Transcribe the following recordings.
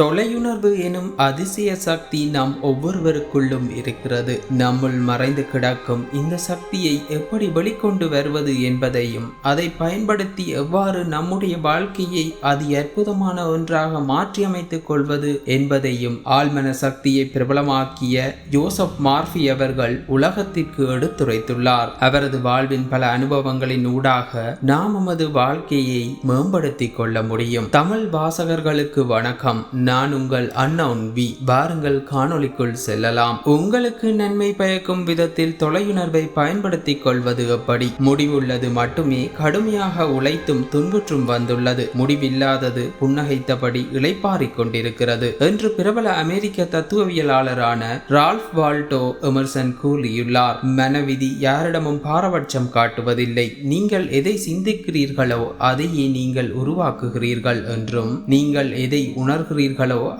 தொலையுணர்வு எனும் அதிசய சக்தி நம் ஒவ்வொருவருக்குள்ளும் இருக்கிறது. நம்முள் மறைந்து கிடக்கும் இந்த சக்தியை எப்படி வெளிக்கொண்டு வருவது என்பதையும் அதை பயன்படுத்தி எவ்வாறு நம்முடைய வாழ்க்கையை அதி அற்புதமான ஒன்றாக மாற்றியமைத்துக் கொள்வது என்பதையும் ஆழ்மன சக்தியை பிரபலமாக்கிய ஜோசப் மார்ஃபி அவர்கள் உலகத்திற்கு எடுத்துரைத்துள்ளார். அவரது வாழ்வின் பல அனுபவங்களின் ஊடாக நாம் நமது வாழ்க்கையை மேம்படுத்திக் கொள்ள முடியும். தமிழ் வாசகர்களுக்கு வணக்கம். நான் உங்கள் அன்னவுன் வி. பாருங்கள் காணொளிக்குள் செல்லலாம். உங்களுக்கு நன்மை பயக்கும் விதத்தில் தொலையுணர்வை பயன்படுத்திக் கொள்வது எப்படி? முடிவுள்ளது மட்டுமே கடுமையாக உழைத்தும் துன்புற்றும் வந்துள்ளது. முடிவில்லாதது புன்னகைத்தபடி இளைப்பாறிக் கொண்டிருக்கிறது என்று பிரபல அமெரிக்க தத்துவவியலாளரான ரால்ஃப் வால்டோ எமர்சன் கூறியுள்ளார். மனவிதி யாரிடமும் பாரபட்சம் காட்டுவதில்லை. நீங்கள் எதை சிந்திக்கிறீர்களோ அதையே நீங்கள் உருவாக்குகிறீர்கள் என்றும் நீங்கள் எதை உணர்கிறீர்கள்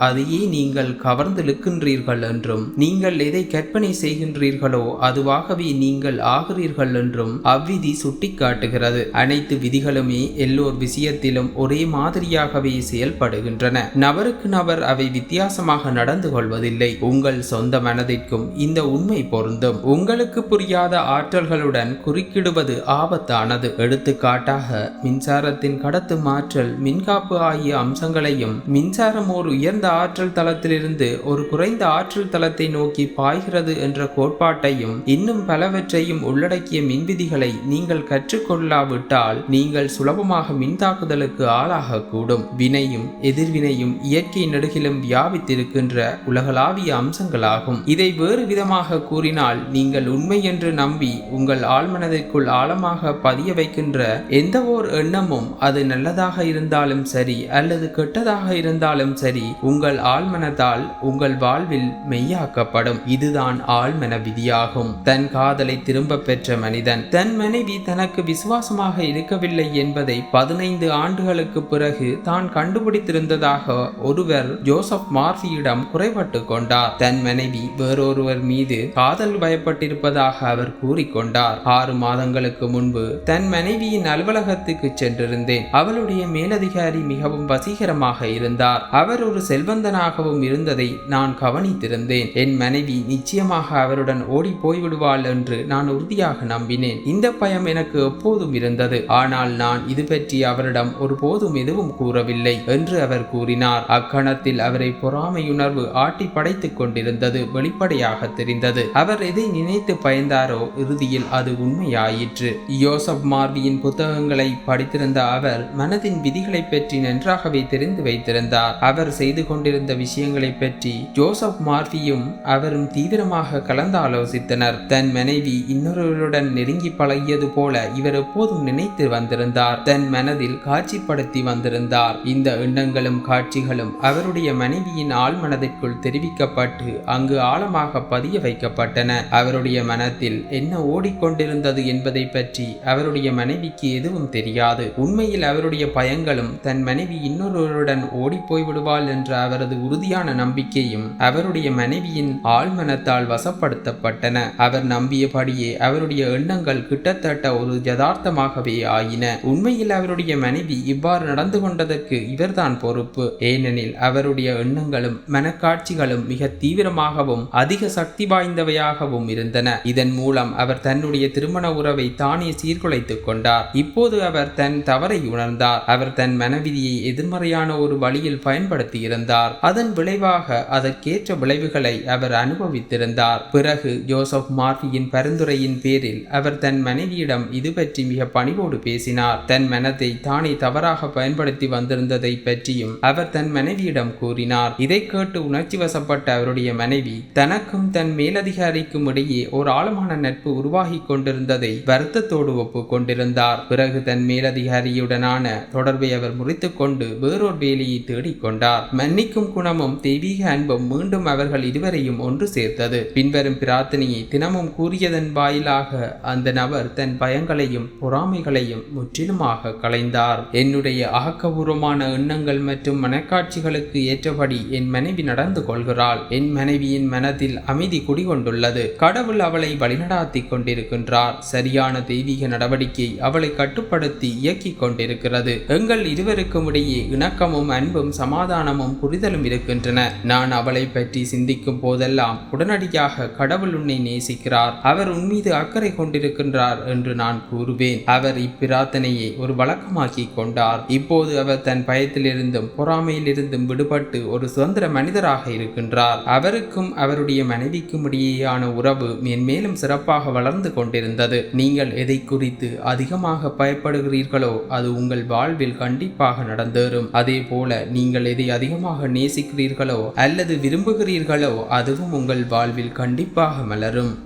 அதையே நீங்கள் கவர்ந்திழுக்கின்றீர்கள் என்றும் நீங்கள் எதை கற்பனை செய்கின்றீர்களோ அதுவாகவே நீங்கள் ஆகிறீர்கள் என்றும் அவ்விதி சுட்டிக்காட்டுகிறது. அனைத்து விதிகளுமே எல்லோர் விஷயத்திலும் ஒரே மாதிரியாகவே செயல்படுகின்றன. நபருக்கு நபர் அவை வித்தியாசமாக நடந்து கொள்வதில்லை. உங்கள் சொந்த மனதிற்கும் இந்த உண்மை பொருந்தும். உங்களுக்கு புரியாத ஆற்றல்களுடன் குறுக்கிடுவது ஆபத்தானது. எடுத்துக்காட்டாக மின்சாரத்தின் கடத்து மாற்றல் மின்காப்பு ஆகிய அம்சங்களையும் மின்சாரம் ஓர் உயர்ந்த ஆற்றல் தளத்திலிருந்து ஒரு குறைந்த ஆற்றல் தளத்தை நோக்கி பாய்கிறது என்ற கோட்பாட்டையும் இன்னும் பலவற்றையும் உள்ளடக்கிய மின்விதிகளை நீங்கள் கற்றுக்கொள்ளாவிட்டால் நீங்கள் சுலபமாக மின்தாக்குதலுக்கு ஆளாகக்கூடும். வினையும் எதிர்வினையும் இயற்கை நெடுகிலும் வியாபித்திருக்கின்ற உலகளாவிய அம்சங்களாகும். இதை வேறு விதமாக கூறினால் நீங்கள் உண்மை என்று நம்பி உங்கள் ஆழ்மனதிற்குள் ஆழமாக பதிய வைக்கின்ற எந்த ஓர் எண்ணமும் அது நல்லதாக இருந்தாலும் சரி அல்லது கெட்டதாக இருந்தாலும் சரி உங்கள் ஆழ்மனதால் உங்கள் வாழ்வில் மெய்யாக்கப்படும். இதுதான் ஆழ்மன விதியாகும். தன் காதலை திரும்ப பெற்ற மனிதன் தன் மனைவி தனக்கு விசுவாசமாக இருக்கவில்லை என்பதை பதினைந்து ஆண்டுகளுக்கு பிறகு தான் கண்டுபிடித்திருந்ததாக ஒருவர் ஜோசப் மார்பியிடம் குறைபட்டு கொண்டார். தன் மனைவி வேறொருவர் மீது காதல் பயப்பட்டிருப்பதாக அவர் கூறிக்கொண்டார். ஆறு மாதங்களுக்கு முன்பு தன் மனைவியின் அலுவலகத்துக்கு சென்றிருந்தேன். அவளுடைய மேலதிகாரி மிகவும் வசீகரமாக இருந்தார். அவர் ஒரு செல்வந்தனாகவும் இருந்ததை நான் கவனித்திருந்தேன். என் மனைவி நிச்சயமாக அவருடன் ஓடி போய்விடுவாள் என்று நான் உறுதியாக நம்பினேன். இந்த பயம் எனக்கு எப்போதும் இருந்தது. ஆனால் நான் இது பற்றி அவரிடம் ஒருபோதும் எதுவும் கூறவில்லை என்று அவர் கூறினார். அக்கணத்தில் அவரை பொறாமையுணர்வு ஆட்டி படைத்துக் கொண்டிருந்தது வெளிப்படையாக தெரிந்தது. அவர் எதை நினைத்து பயந்தாரோ இறுதியில் அது உண்மையாயிற்று. யோசப் மார்வியின் புத்தகங்களை படித்திருந்த அவர் மனதின் விதிகளை பற்றி நன்றாகவே தெரிந்து வைத்திருந்தார். அவர் செய்து கொண்டிருந்த விஷயங்களை பற்றி ஜோசப் மார்பியும் அவரும் தீவிரமாக கலந்து ஆலோசித்தனர். தன் மனைவி இன்னொருவருடன் நெருங்கி பழகியது போல இவர் எப்போதும் நினைத்து வந்திருந்தார். தன் மனதில் காட்சிப்படுத்தி வந்திருந்தார். இந்த எண்ணங்களும் காட்சிகளும் அவருடைய மனைவியின் ஆழ்மனதிற்குள் தெரிவிக்கப்பட்டு அங்கு ஆழமாக பதிய வைக்கப்பட்டன. அவருடைய மனத்தில் என்ன ஓடிக்கொண்டிருந்தது என்பதை பற்றி அவருடைய மனைவிக்கு எதுவும் தெரியாது. உண்மையில் அவருடைய பயங்களும் தன் மனைவி இன்னொருவருடன் ஓடிப்போய் விடுவாள் என்ற அவரது உறுதியான நம்பிக்கையும் அவருடைய மனைவியின் ஆழ்மனத்தால் வசப்படுத்தப்பட்டன. அவர் நம்பியபடியே அவருடைய எண்ணங்கள் கிட்டத்தட்ட ஒரு யதார்த்தமாகவே ஆயின. உண்மையில் அவருடைய மனைவி இவ்வாறு நடந்து கொண்டதற்கு இவர்தான் பொறுப்பு. ஏனெனில் அவருடைய எண்ணங்களும் மனக்காட்சிகளும் மிக தீவிரமாகவும் அதிக சக்தி வாய்ந்தவையாகவும் இருந்தன. இதன் மூலம் அவர் தன்னுடைய திருமண உறவை தானே சீர்குலைத்துக் கொண்டார். இப்போது அவர் தன் தவறை உணர்ந்தார். அவர் தன் மனவிதியை எதிர்மறையான ஒரு வழியில் பயன்படுத்தி இருந்தார் அதன் விளைவாக அதற்கேற்ற விளைவுகளை அவர் அனுபவித்திருந்தார். பிறகு ஜோசப் மார்பியின் பரிந்துரையின் பேரில் அவர் தன் மனைவியிடம் இது பற்றி மிக பணிவோடு பேசினார். தன் மனத்தை தானே தவறாக பயன்படுத்தி வந்திருந்ததை பற்றியும் அவர் தன் மனைவியிடம் கூறினார். இதை கேட்டு உணர்ச்சி வசப்பட்ட அவருடைய மனைவி தனக்கும் தன் மேலதிகாரிக்கும் இடையே ஒரு ஆழமான நட்பு உருவாகி கொண்டிருந்ததை வருத்தத்தோடு ஒப்புக்கொண்டிருந்தார் பிறகு தன் மேலதிகாரியுடனான தொடர்பை அவர் முறித்துக்கொண்டு வேறொரு வேலையை தேடிக்கொண்டார் மன்னிக்கும் குணமும் தெய்வீக அன்பும் மீண்டும் அவர்கள் இருவரையும் ஒன்று சேர்த்தது. பின்வரும் பிரார்த்தனையை தினமும் கூறியதன் வாயிலாக அந்த நபர் தன் பயங்களையும் பொறாமைகளையும் முற்றிலுமாக களைந்தார். என்னுடைய ஆக்கபூர்வமான எண்ணங்கள் மற்றும் மனக்காட்சிகளுக்கு ஏற்றபடி என் மனைவி நடந்து கொள்கிறாள். என் மனைவியின் மனத்தில் அமைதி குடிகொண்டுள்ளது. கடவுள் அவளை வழிநடாத்தி கொண்டிருக்கின்றார். சரியான தெய்வீக நடவடிக்கை அவளை கட்டுப்படுத்தி இயக்கிக் கொண்டிருக்கிறது. எங்கள் இருவருக்கும் இடையே இணக்கமும் அன்பும் சமாதான சமாதானமும் புரிதலும் இருக்கின்றன. நான் அவளை பற்றி சிந்திக்கும் போதெல்லாம் உடனடியாக கடவுள் உன்னை நேசிக்கிறார். அவர் உன் மீது அக்கறை கொண்டிருக்கின்றார் என்று நான் கூறுவேன். அவர் இப்பிரார்த்தனையை ஒரு வழக்கமாக்கி கொண்டார். இப்போது அவர் தன் பயத்திலிருந்தும் பொறாமையிலிருந்தும் விடுபட்டு ஒரு சுதந்திர மனிதராக இருக்கின்றார். அவருக்கும் அவருடைய மனைவிக்கும் இடையேயான உறவு மென்மேலும் சிறப்பாக வளர்ந்து கொண்டிருந்தது. நீங்கள் எதை குறித்து அதிகமாக பயப்படுகிறீர்களோ அது உங்கள் வாழ்வில் கண்டிப்பாக நடந்தேறும். அதே போல நீங்கள் எதை அதிகமாக நேசிக்கிறீர்களோ அல்லது விரும்புகிறீர்களோ அதுவும் உங்கள் வாழ்வில் கண்டிப்பாக மலரும்.